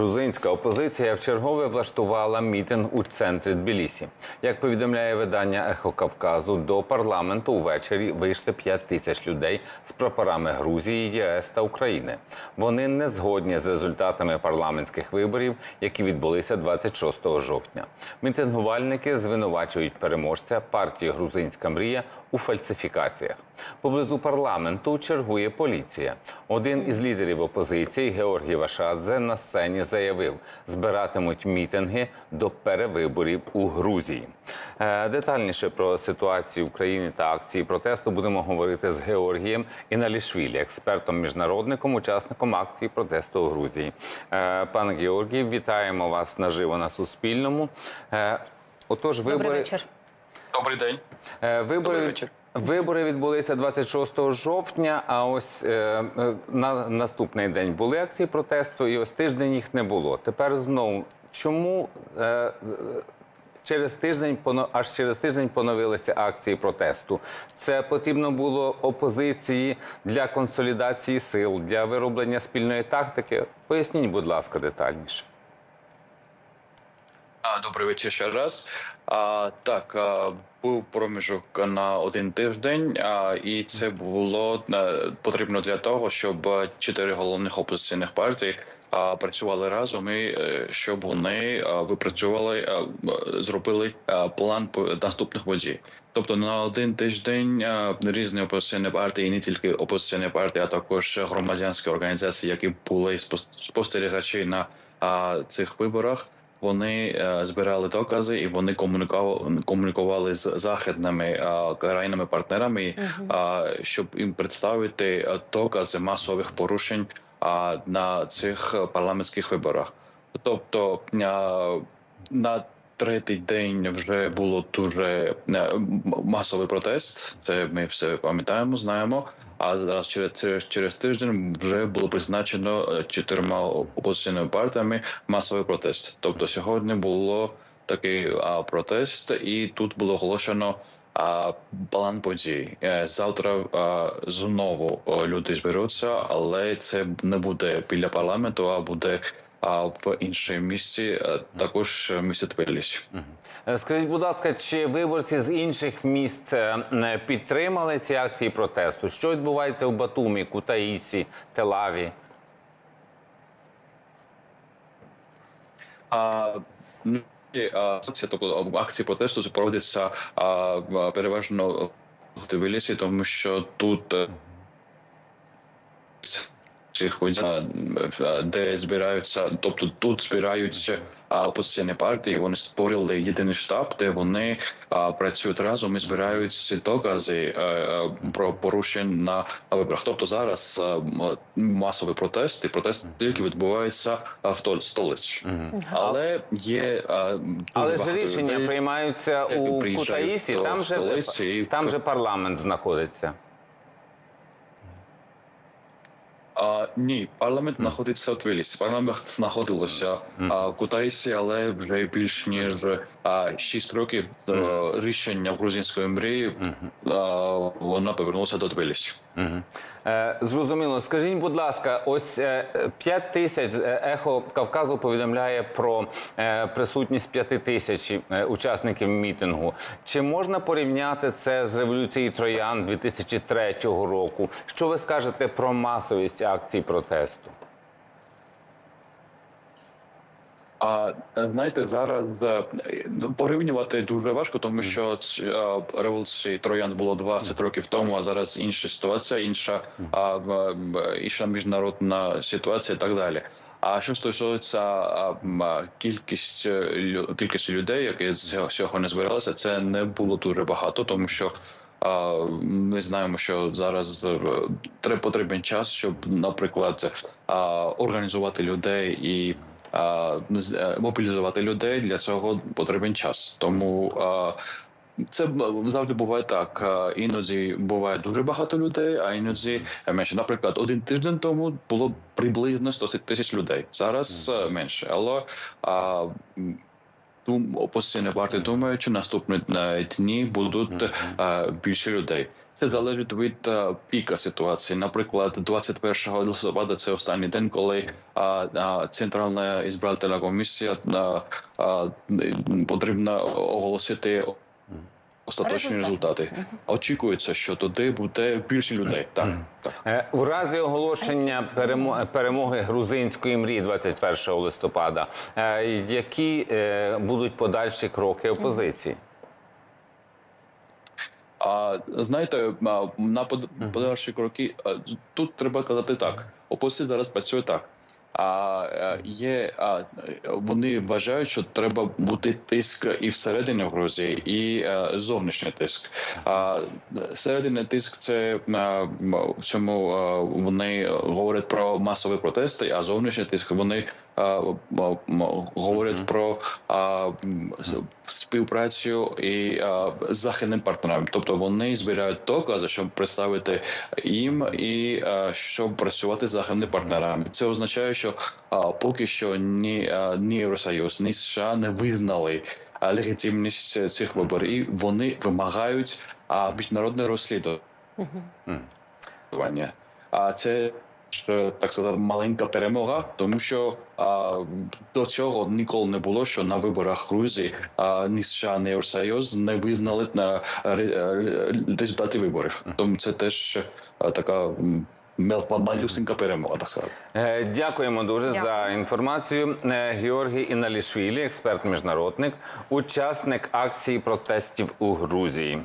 Грузинська опозиція вчергове влаштувала мітинг у центрі Тбілісі. Як повідомляє видання Ехо Кавказу, до парламенту увечері вийшли 5 тисяч людей з прапорами Грузії, ЄС та України. Вони не згодні з результатами парламентських виборів, які відбулися 26 жовтня. Мітингувальники звинувачують переможця партії Грузинська мрія у фальсифікаціях. Поблизу парламенту чергує поліція. Один із лідерів опозиції Георгій Вашадзе на сцені заявив, збиратимуть мітинги до перевиборів у Грузії. Е, Детальніше про ситуацію в країні та акції протесту будемо говорити з Георгієм Іналішвілі, експертом міжнародником, учасником акції протесту у Грузії. Е, Пане Георгій, вітаємо вас наживо на Суспільному. Е, Отож, вибори Добрий вечір. Добрий день. Е, Вибори, Добрий вечір. вибори відбулися 26 жовтня, а ось е, е, на наступний день були акції протесту, і ось тиждень їх не було. Тепер знову чому е, е, через тиждень поно- аж через тиждень поновилися акції протесту? Це потрібно було опозиції для консолідації сил, для вироблення спільної тактики. Поясніть, будь ласка, детальніше. А, Добрий вечір ще раз. А, так, а, був проміжок на один тиждень, а, і це було е, потрібно для того, щоб чотири головних опозиційних партій а, працювали разом і е, щоб вони а, випрацювали, а, зробили а, план наступних подій. Тобто на один тиждень а, різні опозиційні партії, не тільки опозиційні партії, а також громадянські організації, які були спос- спостерігачі на а, цих виборах. Вони е, збирали докази і вони комунікували, комунікували з західними е, країнами партнерами, е, щоб їм представити докази масових порушень на цих парламентських виборах. Тобто на третій день вже було дуже масовий протест. Це ми все пам'ятаємо, знаємо. А зараз через, через через тиждень вже було призначено е, чотирма опозиційними партіями масовий протест. Тобто сьогодні було такий а, протест, і тут було оголошено а, план подій. Е, Завтра а, знову люди зберуться, але це не буде біля парламенту, а буде а, в іншому місці, е, також в місті Е, Скажіть, будь ласка, чи виборці з інших міст е, підтримали ці акції протесту? Що відбувається в Батумі, Кутаїсі, Телаві? А, ну, тобто акції протесту проводяться переважно в Тбілісі, тому що тут а, де збираються, тобто тут збираються опозиційні партії. Вони створили єдиний штаб, де вони працюють разом і збирають докази е, е, про порушення на виборах. Тобто зараз е, м- масовий протест, і протест тільки відбувається а, в тол- столиці. Але є Але ж рішення людей, приймаються у Кутаїсі, там же, столиці там же парламент знаходиться. А, ні, парламент знаходиться в Тбілісі. Парламент знаходилося в Кутайсі, але вже більш ніж а, 6 років е, рішення грузинської мрії вона повернулася до Тбілісі. Мгм. Е, Зрозуміло. Скажіть, будь ласка, ось е, 5 тисяч е, ехо Кавказу повідомляє про е, присутність 5 тисяч е, учасників мітингу. Чи можна порівняти це з революцією Троян 2003 року? Що ви скажете про масовість акцій протесту? А знаєте, зараз е, ну, порівнювати дуже важко, тому що е, революції Троян було 20 років тому, а зараз інша ситуація, інша інша міжнародна ситуація і так далі. А що стосується кількість е, кількості людей, які з цього не збиралися, це не було дуже багато, тому що. А, Ми знаємо, що зараз е, потрібен час, щоб, наприклад, а, організувати людей і е, мобілізувати людей. Для цього потрібен час. Тому це завжди буває так. Іноді буває дуже багато людей, а іноді менше. Наприклад, один тиждень тому було приблизно 100 тисяч людей. Зараз е, менше. Але а, м, дум- думають, що наступні е, дні будуть е, більше людей. Це залежить від е, піка ситуації. Наприклад, 21 листопада це останній день, коли а, а, центральна ізбирательна комісія а, а, потрібно оголосити остаточні Результати. результати. Очікується, що туди буде більше людей. Так, так. Е, У разі оголошення перемо- перемоги грузинської мрії 21 листопада, е, які е, будуть подальші кроки опозиції? А знаєте, на подальші кроки тут треба казати так. Опозиція зараз працює так. А е, є а, вони вважають, що треба бути тиск і всередині в Грузії, і е, зовнішній тиск. А серединний тиск це е, в цьому е, вони говорять про масові протести, а зовнішній тиск вони говорять про а, співпрацю і а, західним партнером. Тобто вони збирають докази, щоб представити їм і а, щоб працювати з західними партнерами. Це означає, що а, поки що ні, а, ні Євросоюз, ні США не визнали легітимність цих виборів. І вони вимагають а, міжнародне розслідування. А це так сказати, маленька перемога, тому що а, до цього ніколи не було, що на виборах Грузії а, ні США, ні Євросоюз не визнали на ре- ре- результати виборів. Тому це теж а, така м, малюсенька перемога, так сказати. Е, Дякуємо дуже Дякую. за інформацію. Е, Георгій Іналішвілі, експерт міжнародник, учасник акції протестів у Грузії.